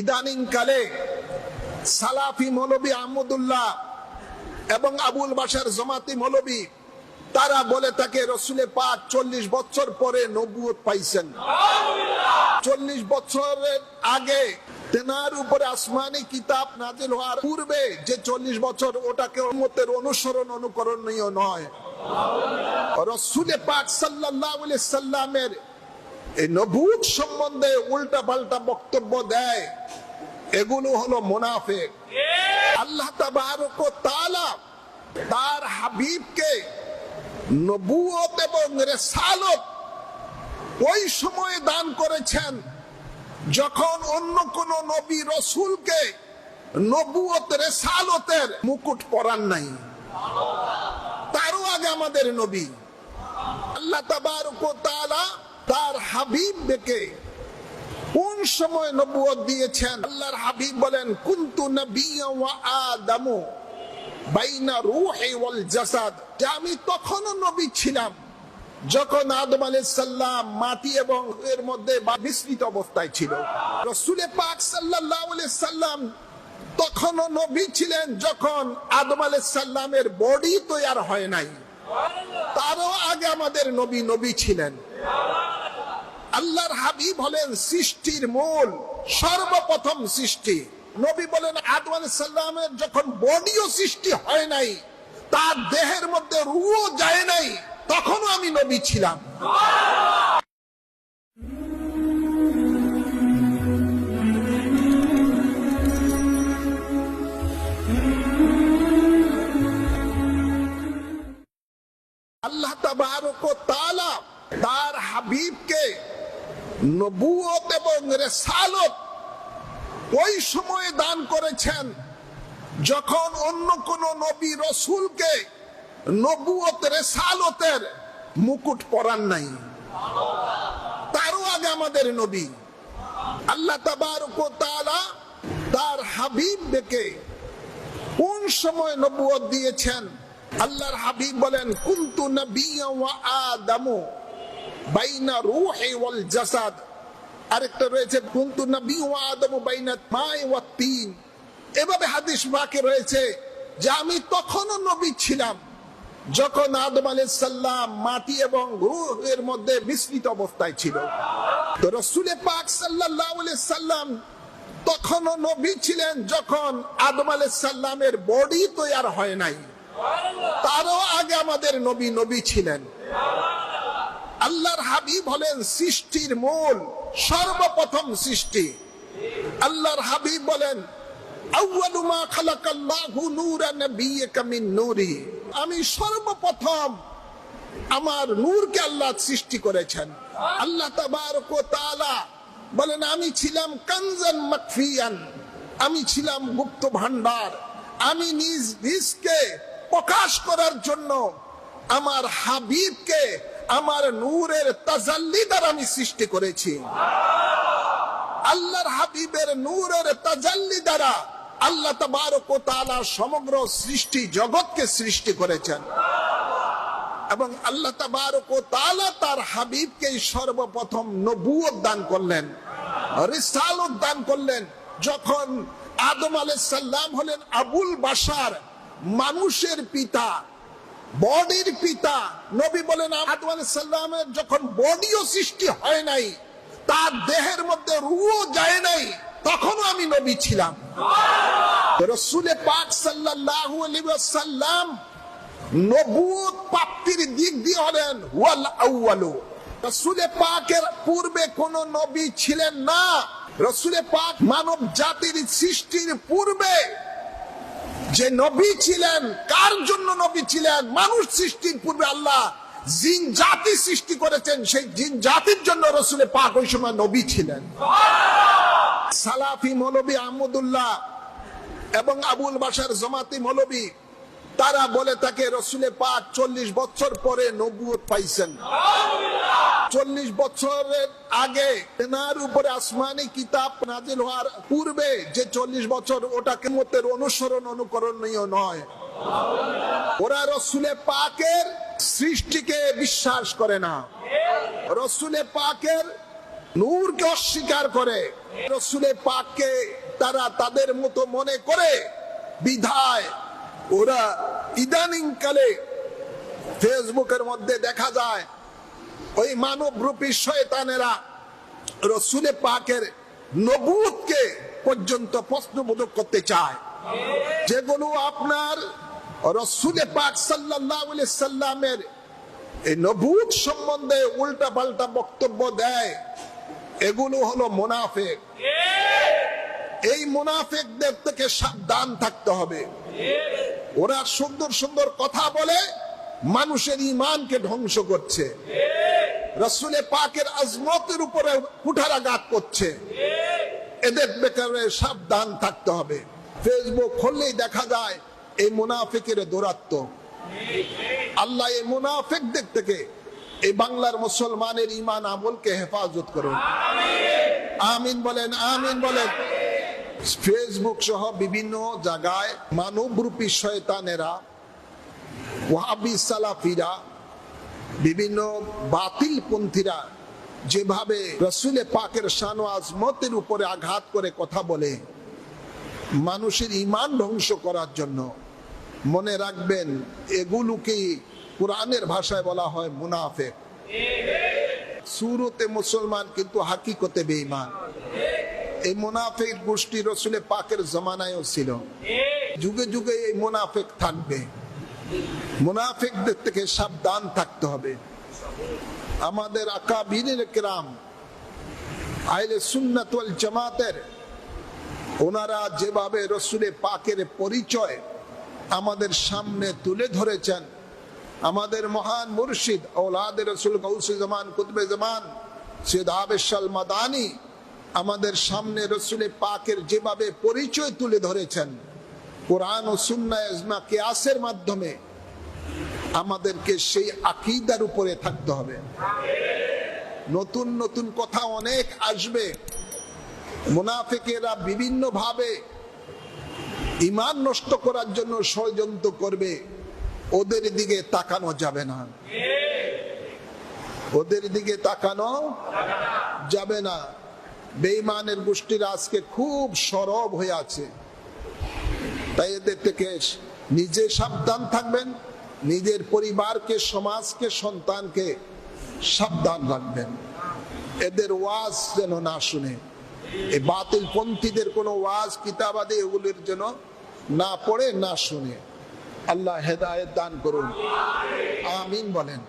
ইদানিং কালে সালাফি মৌলবী আহমদুল্লাহ এবং আবুল বাসার জমাতি মৌলবী, তারা বলে তাকে রসুলে পাক চল্লিশ বছর পরে নবুয়ত পাইছেন। চল্লিশ বছরের আগে তেনার উপরে আসমানি কিতাব নাজিল হওয়ার পূর্বে যে চল্লিশ বছর, ওটাকে উম্মতের অনুসরণ অনুকরণীয় নয়। রসুলে পাক সাল্লাহ সাল্লামের এই নবুত সম্বন্ধে উল্টা পাল্টা বক্তব্য দেয়। এগুলো হলো মুনাফেক। আল্লাহ তাআলা তার হাবিবকে নবুয়ত এবং রেসালত ওই সময়ে দান করেছেন যখন অন্য কোন নবী রসুলকে নবুয়ত রেসালতের মুকুট পরান নাই। তারও আগে আমাদের নবী। আল্লাহ তাবারক ও তাআলা তার হাবিব হাবিবকে কোন সময় নবুয়ত দিয়েছেন? আল্লাহর হাবিব বলেন, কুনতু নাবিয়্যা ওয়া আদামু বাইনা রূহি ওয়াল জাসাদ। আমি তখনও নবী ছিলাম, যখন আদম আলাইহিস সালাম মাটি এবং এর মধ্যে বা মিশ্রিত অবস্থায় ছিল। রাসূলে পাক সাল্লাল্লাহু আলাইহি সাল্লাম তখনও নবী ছিলেন, যখন আদম আলাইহিস সালামের বডি তৈরি হয় নাই। তারও আগে আমাদের নবী নবী ছিলেন। আল্লাহর হাবিব হলেন সৃষ্টির মূল, সর্বপ্রথম সৃষ্টি। নবী বলেন, আদম আলাইহিস সালামের যখন বডিও সৃষ্টি হয় নাই, তার দেহের মধ্যে রুও যায় নাই, তখনও আমি নবী ছিলাম। আল্লাহ তাআলা তার হাবিবকে নবুয়ত এবং রেসালত ওই সময়ে দান করেছেন যখন অন্য কোন নবী রসুলকে নবুয়ত রেসালতের মুকুট পরান নাই। তারও আগে আমাদের নবী। আল্লাহ তাআলা তার হাবিবকে কোন সময় নবুয়ত দিয়েছেন? আল্লাহর হাবিব বলেন, কুনতু নবী আদামু। বাইনা রূহি ওয়াল জাসাদ। আরেকটা রয়েছে, কুনতু নাবিয়্যা ওয়া আদামু বাইনা মাই ওয়া তিন। এভাবে হাদিস বাকে রয়েছে যে আমি তখনও নবী ছিলাম, যখন আদম আলাইহিস সালাম মাটি এবং রূহের মধ্যে মিশ্রিত অবস্থায় ছিল। তো রসুলে পাক সাল্লাল্লাহু আলাইহি সাল্লাম তখনও নবী ছিলেন যখন আদম আলাইহিস সালামের বডি তৈরি হয় নাই। তারও আগে আমাদের নবী নবী ছিলেন। আল্লাহর হাবিব হলেন সৃষ্টির মূল, সর্বপ্রথম সৃষ্টি। আল্লাহর হাবিব বলেন আমি সর্বপ্রথম আমার নূরকে আল্লাহ সৃষ্টি করেছেন। আল্লাহ বলেন, আমি ছিলাম কানজান মাকফিয়ান, আমি ছিলাম গুপ্ত ভান্ডার আমি নিজ নিজকে প্রকাশ করার জন্য আমার হাবিবকে আমার নূরের তাজাল্লি দ্বারা আমি সৃষ্টি করেছি। আল্লাহর হাবিবের নূরের তাজাল্লি দ্বারা আল্লাহ ও সমগ্র সৃষ্টি জগৎকে সৃষ্টি করেছেন। এবং আল্লাহ ও তার হাবিবকে সর্বপ্রথম নবুয়ত দান করলেন দান করলেন। যখন আদম আলাইহিস সালাম হলেন আবুল বাশার, মানুষের পিতা বডির পিতা, নবী বলেন আলাইহিস যখন বডিও সৃষ্টি হয় নাই, তার দেহের মধ্যে রুও যায় নাই, তখনও আমি নবী ছিলাম। রসুলে পাক সাল্লাল্লাহু আলাইহি ওয়াসাল্লাম নবুয়ত প্রাপ্তির দিক দিয়ে হলেন রসুলে পাকের পূর্বে কোন নবী ছিলেন না। রসুলে পাক মানব জাতির সৃষ্টির পূর্বে যে নবী ছিলেন, কার জন্য নবী ছিলেন? মানুষ সৃষ্টির পূর্বে আল্লাহ জিন জাতি সৃষ্টি করেছেন, সেই জিন জাতির জন্য রসুলে পাক ওই সময় নবী ছিলেন। সালাফি মৌলবী আহমদুল্লাহ এবং আবুল বাসার জমাতি মৌলবী, তারা বলে তাকে রসুলে পাক চল্লিশ বছর পরে নবুয়ত পাইছেন। চল্লিশ বছরের আগে তেনার উপরে আসমানি কিতাব নাজিল হওয়ার পূর্বে যে চল্লিশ বছর ওটা কেমতের অনুসরণ, অনুকরণীয় নয়। ওরা রসুলে পাকের সৃষ্টিকে বিশ্বাস করে না। রসুলে পাকের নূরকে অস্বীকার করে। রসুলে পাককে তারা তাদের মতো মনে করে বিধায়। ওরা ইদানিং কালে ফেসবুকের মধ্যে দেখা যায় ওই মানব রূপী শয়তানেরা রসুলে পাকের নবুতকে পর্যন্ত প্রশ্নবোধক করতে চায়। যেগুলো আপনার রসুলে পাক সাল্লামের এই নবুত সম্বন্ধে উল্টা পাল্টা বক্তব্য দেয়। এগুলো হলো মোনাফেক। এই মুনাফেকদের থেকে সাবধান থাকতে হবে। ওরা সুন্দর সুন্দর কথা বলে, মানুষের ইমানকে ধ্বংস করছে। রসুলে পাকের আজমতের উপরে কুঠারাঘাত করছে। এদের বেকারে সাবধান থাকতে হবে। ফেসবুক খুললেই দেখা যায় এই মুনাফিকের দৌরাত্ম। আল্লাহ এই মুনাফিকদের থেকে এই বাংলার মুসলমানের ইমান আমলকে হেফাজত করুন। আমিন বলেন আমিন বলেন। ফেসবুক সহ বিভিন্ন জায়গায় মানবরূপী শয়তানেরা, ওয়াহাবি সালাফিরা বিভিন্ন বাতিল পন্থীরা যেভাবে রসুলে পাকের শান ও আজমতের উপরে আঘাত করে কথা বলে, মানুষের ইমান ধ্বংস করার জন্য মনে রাখবেন, এগুলোকেই কোরআনের ভাষায় বলা হয় মুনাফেক। সুরতে মুসলমান কিন্তু হাকিকতে বেঈমান। এই মুনাফেক গোষ্ঠী রসুলে পাকের জমানায়ও ছিল। যুগে যুগে এই মুনাফেক থাকবে। মুনাফিকদের থেকে সাবধান থাকতে হবে। আমাদের আকাবিরের কেরাম আইলে সুন্নাত ওয়াল জামাতের, ওনারা যেভাবে রসুলে পাকের পরিচয় আমাদের সামনে তুলে ধরেছেন, আমাদের মহান মুর্শিদ ওলাদ রসুল গৌসে জামান, কুতবে জামান, সৈয়দ আবেশাল মাদানি আমাদের সামনে রসুলে পাকের যেভাবে পরিচয় তুলে ধরেছেন কোরআন ও সুন্না কেয়াসের মাধ্যমে আমাদেরকে সেই আকিদার উপরে থাকতে হবে। নতুন নতুন কথা অনেক আসবে। মুনাফিকেরা বিভিন্ন ভাবে ইমান নষ্ট করার জন্য ষড়যন্ত্র করবে। ওদের দিকে তাকানো যাবে না। ওদের দিকে তাকানো যাবে না। বেঈমানের গোষ্ঠীরা আজকে খুব সরব হয়ে আছে। তাই এদের থেকে নিজে সাবধান থাকবেন, নিজের পরিবারকে, সমাজকে, সন্তানকে সাবধান রাখবেন। এদের ওয়াজ যেন না শুনে, এই বাতিল পন্থীদের কোনো ওয়াজ, কিতাবাদি এগুলির যেন না পড়ে, না শুনে। আল্লাহ হেদায়েত দান করুন। আমিন বলেন।